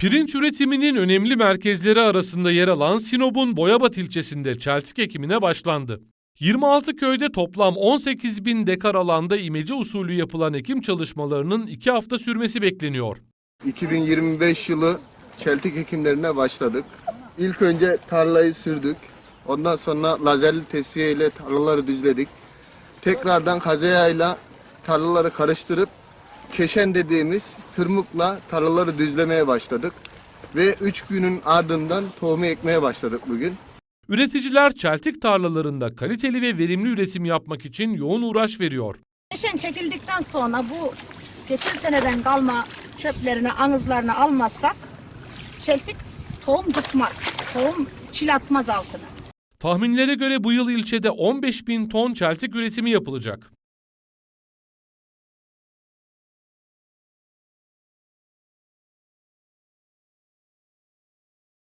Pirinç üretiminin önemli merkezleri arasında yer alan Sinop'un Boyabat ilçesinde çeltik ekimine başlandı. 26 köyde toplam 18 bin dekar alanda imece usulü yapılan ekim çalışmalarının 2 hafta sürmesi bekleniyor. 2025 yılı çeltik ekimlerine başladık. İlk önce tarlayı sürdük. Ondan sonra lazerli tesviye ile tarlaları düzledik. Tekrardan kazayayla tarlaları karıştırıp keşen dediğimiz tırmıkla tarlaları düzlemeye başladık. Ve 3 günün ardından tohumu ekmeye başladık bugün. Üreticiler çeltik tarlalarında kaliteli ve verimli üretim yapmak için yoğun uğraş veriyor. Eşen çekildikten sonra bu geçen seneden kalma çöplerini, anızlarını almazsak çeltik tohum tutmaz. Tohum çil atmaz altına. Tahminlere göre bu yıl ilçede 15 bin ton çeltik üretimi yapılacak.